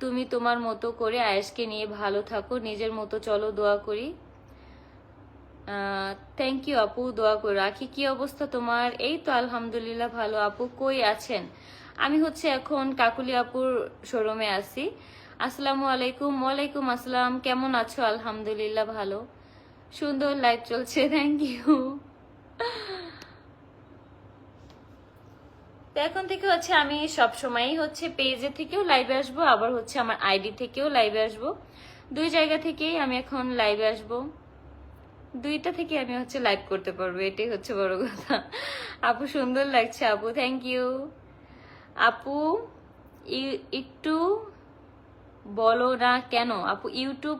তুমি তোমার মতো করে আয়েশকে নিয়ে ভালো থাকো। নিজের মতো চলো, দোয়া করি। থ্যাংক ইউ আপু, দোয়া করে। রাখি, কি অবস্থা তোমার? এই তো আলহামদুলিল্লাহ ভালো। আপু কই আছেন? আমি হচ্ছে এখন কাকুলি আপুর শোরুমে আছি। আসসালামু আলাইকুম, ওয়ালাইকুম আসসালাম। কেমন আছো? আলহামদুলিল্লাহ ভালো। সুন্দর লাইভ চলছে থ্যাংক ইউ তো এখন থেকে হচ্ছে আমি সব সময়ই হচ্ছে পেজে থেকেও লাইভে আসব, আবার হচ্ছে আমার আইডি থেকেও লাইভে আসব। দুই জায়গা থেকেই আমি এখন লাইভে আসব। দুইটা থেকে আমি হচ্ছে লাইভ করতে পারব, এটাই হচ্ছে বড় কথা। আপু, সুন্দর লাগছে। আপু থ্যাংক ইউ আপু একটু বলো না কেন? আপু ইউটিউব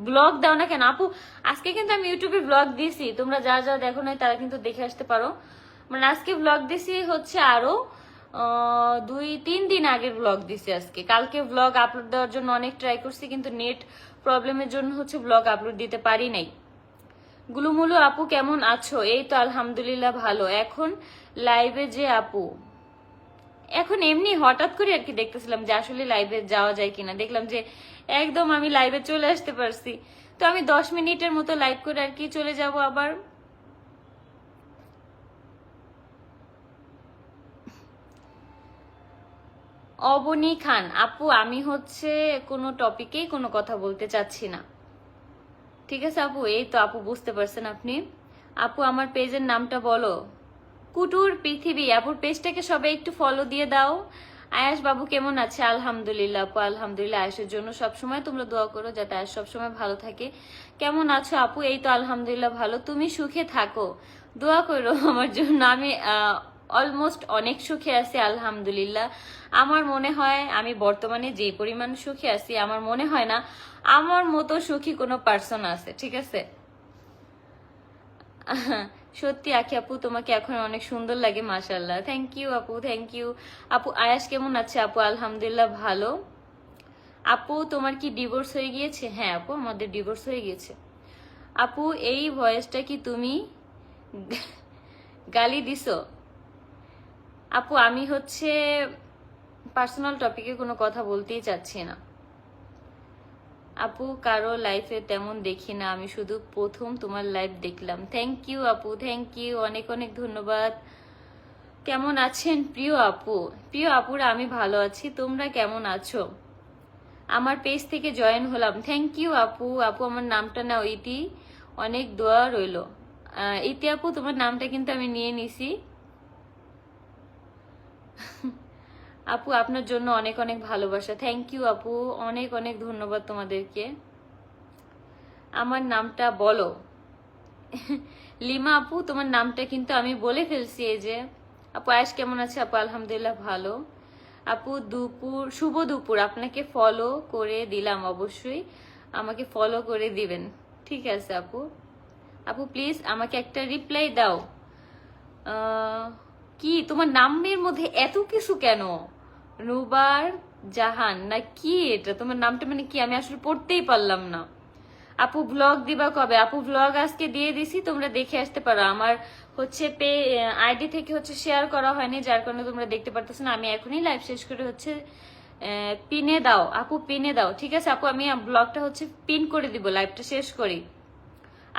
ব্লগ দাও না কেন? আপু, আজকে কিন্তু আমি ইউটিউবে ব্লগ দিয়েছি। তোমরা যা যা দেখো নাই তারা কিন্তু দেখে আসতে পারো। মানে আজকে ব্লগ দিছি হচ্ছে আরও দুই, তিন দিন আগের ব্লগ দিছি আজকে। কালকে ব্লগ আপলোড দেওয়ার জন্য অনেক ট্রাই করছি, কিন্তু নেট প্রবলেমের জন্য হচ্ছে ব্লগ আপলোড দিতে পারি নাই। গুলুমুলু আপু কেমন আছো? এই তো আলহামদুলিল্লাহ ভালো। এখন লাইভে যে আপু, এখন এমনি হঠাৎ করে আর কি দেখতেছিলাম যে আসলে লাইভে যাওয়া যায় কিনা। দেখলাম যে একদম আমি লাইভে চলে আসতে পারছি। তো আমি দশ মিনিটের মতো লাইভ করে আর কি চলে যাব আবার। অবনী খান, আপু, আমি হচ্ছে কোনো টপিকেই কোনো কথা বলতে চাচ্ছি না। ঠিক আছে, আপু? এই তো আপু, বুঝতে পারছেন আপনি? আপু, আমার পেজের নামটা বলো। কুটুর পৃথিবী, আপুর পেজটাকে সবাই একটু ফলো দিয়ে দাও। আয়াস বাবু কেমন আছে? আলহামদুলিল্লাহ, আপু, আলহামদুলিল্লাহ। আয়াসের জন্য সবসময় তোমরা দোয়া করো যাতে আয়াস সবসময় ভালো থাকে। কেমন আছো আপু? এই তো আলহামদুলিল্লাহ ভালো। তুমি সুখে থাকো। দোয়া করো আমার জন্য। আমি অলমোস্ট অনেক সুখে আছি, আলহামদুলিল্লাহ। আমার মনে হয় আমি বর্তমানে যে পরিমাণ সুখে আছি, আমার মনে হয় না আমার মতো সুখী কোনো পার্সন আছে, ঠিক আছে? সত্যি আখি আপু, তোমাকে এখন অনেক সুন্দর লাগে মাশাল্লাহ থ্যাংক ইউ আপু থ্যাংক ইউ আপু, আয়াস কেমন আছে? আপু, আলহামদুলিল্লাহ ভালো। আপু, তোমার কি ডিভোর্স হয়ে গিয়েছে? হ্যাঁ আপু, আমাদের ডিভোর্স হয়ে গিয়েছে। আপু, এই ভয়েসটা কি তুমি গালি দিছো? আপু, আমি হচ্ছে পার্সোনাল টপিকে কোনো কথা বলতেই চাচ্ছি না। আপু, কারও লাইফে তেমন দেখি না, আমি শুধু প্রথম তোমার লাইফ দেখলাম। থ্যাংক ইউ আপু থ্যাংক ইউ অনেক অনেক ধন্যবাদ। কেমন আছেন? প্রিয় আপু, প্রিয় আপুরা, আমি ভালো আছি, তোমরা কেমন আছো? আমার পেজ থেকে জয়েন হলাম। থ্যাংক ইউ আপু আপু, আমার নামটা নাও ইতি, অনেক দোয়া রইল। ইতি আপু, তোমার নামটা কিন্তু আমি নিয়ে নিছি। আপু, আপনার জন্য অনেক অনেক ভালোবাসা। থ্যাংক ইউ আপু। অনেক অনেক ধন্যবাদ তোমাদেরকে। আমার নামটা বলো। লিমা আপু, তোমার নামটা কিন্তু আমি বলে ফেলছি এই যে। আপু, আয়েশ কেমন আছে? আপু, আলহামদুলিল্লাহ ভালো। আপু, দুপুর, শুভ দুপুর। আপনাকে ফলো করে দিলাম অবশ্যই। আমাকে ফলো করে দিবেন। ঠিক আছে, আপু। আপু প্লিজ আমাকে একটা রিপ্লাই দাও। কি? তোমার নামের মধ্যে এত কিছু কেন? রুবার জাহান? না কি এটা? তোমার নামটা মানে কি? আমি আসলে পড়তেই পারলাম না। আপু ব্লগ দিবা কবে? আপু ব্লগ আজকে দিয়ে দিছি, তোমরা দেখে আসতে পারো। আমার হচ্ছে পে আইডি থেকে হচ্ছে শেয়ার করা হয়নি, যার কারণে তোমরা দেখতে পারতেছো না। আমি এখনই লাইভ শেষ করে হচ্ছে পিনে দাও। আপু পিনে দাও, ঠিক আছে? আপু, আমি ব্লগটা হচ্ছে পিন করে দিব লাইভটা শেষ করি।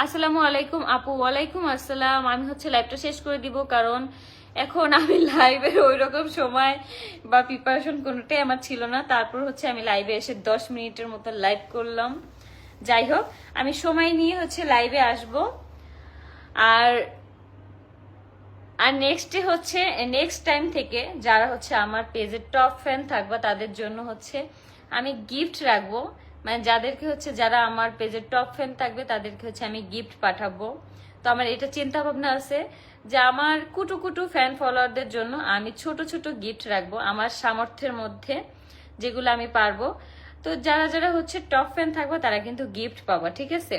আসসালামু আলাইকুম আপু। ওয়ালাইকুম আসসালাম। আমি হচ্ছে লাইভটা শেষ করে দিব, কারণ এখন আমি লাইভের ওই রকম সময় বা প্রিপারেশন কোনোটাই আমার ছিল না। তারপর হচ্ছে আমি লাইভে এসে দশ মিনিটের মতো লাইভ করলাম। যাই হোক, আমি সময় নিয়ে হচ্ছে লাইভে আসব। আর আর নেক্সটে হচ্ছে নেক্সট টাইম থেকে যারা হচ্ছে আমার পেজের টপ ফ্যান থাকবে, তাদের জন্য হচ্ছে আমি গিফট রাখব। মানে যাদেরকে হচ্ছে, যারা আমার পেজের টপ ফ্যান থাকবে, তাদেরকে হচ্ছে আমি গিফট পাঠাবো। তো আমার এটা চিন্তা ভাবনা আছে যে আমার কুটু কুটু ফ্যান ফলোয়ারদের জন্য আমি ছোট ছোট গিফট রাখব আমার সামর্থ্যের মধ্যে যেগুলো আমি পারব। তো যারা যারা হচ্ছে টপ ফ্যান থাকবে, তারা কিন্তু গিফট পাবা, ঠিক আছে?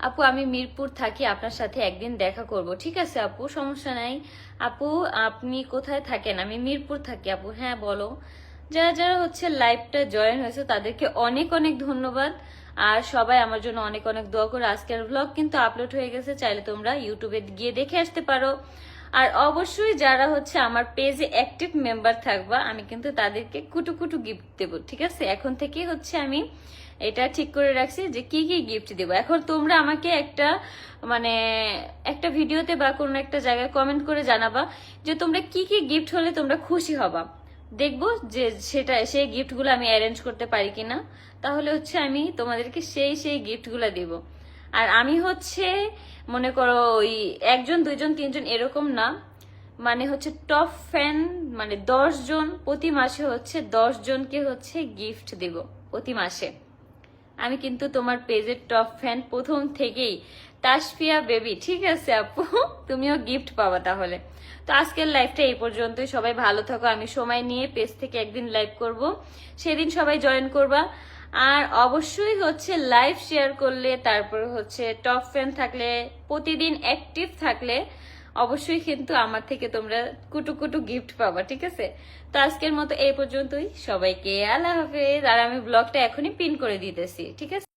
আপু, আমি মিরপুর থাকি, আপনার সাথে একদিন দেখা করব, ঠিক আছে আপু? সমস্যা নাই। আপু, আপনি কোথায় থাকেন? আমি মিরপুর থাকি আপু হ্যাঁ বলো। যারা যারা হচ্ছে লাইভটা জয়েন হয়েছে, তাদেরকে অনেক অনেক ধন্যবাদ। আর সবাই আমার জন্য অনেক অনেক দোয়া করে আজকের ব্লগ কিন্তু আপলোড হয়ে গেছে, চাইলে তোমরা ইউটিউবে গিয়ে দেখে আসতে পারো। আর অবশ্যই যারা হচ্ছে আমার পেজে অ্যাক্টিভ মেম্বার থাকবা, আমি কিন্তু তাদেরকে কুটু কুটু গিফট দেবো, ঠিক আছে? এখন থেকে হচ্ছে আমি এটা ঠিক করে রাখছি যে কি কি গিফট দেবো। এখন তোমরা আমাকে একটা মানে একটা ভিডিওতে বা কোনো একটা জায়গায় কমেন্ট করে জানাবা যে তোমরা কি কি গিফট হলে তোমরা খুশি হবা। দেখব যে সেটা, সেই গিফটগুলো আমি অ্যারেঞ্জ করতে পারি কিনা। তাহলে হচ্ছে আমি তোমাদেরকে সেই সেই গিফটগুলো দেব। আর আমি হচ্ছে, মনে করো ওই একজন, দুইজন, তিনজন এরকম না মানে হচ্ছে টপ ফ্যান মানে জন, প্রতি মাসে হচ্ছে জনকে হচ্ছে গিফট দেব প্রতি মাসে। আমি কিন্তু তোমার পেজের টপ ফ্যান প্রথম থেকেই। তাসফিয়া বেবি, ঠিক আছে আপু? তুমিও গিফট পাবা তাহলে। তো আজকের লাইভটা এই পর্যন্তই। সবাই ভালো থাকো। আমি সময় নিয়ে পেজ থেকে একদিন লাইভ করব। সেদিন সবাই জয়েন করবা। আর অবশ্যই হচ্ছে লাইভ শেয়ার করলে, তারপর হচ্ছে টপ ফ্যান থাকলে, প্রতিদিন অ্যাক্টিভ থাকলে, অবশ্যই কিন্তু আমার থেকে তোমরা কুটু কুটু গিফট পাবা, ঠিক আছে? তো আজকের মতো এই পর্যন্তই। সবাইকে আল্লাহ হাফেজ। আর আমি ব্লগটা এখনই পিন করে দিতেছি, ঠিক আছে?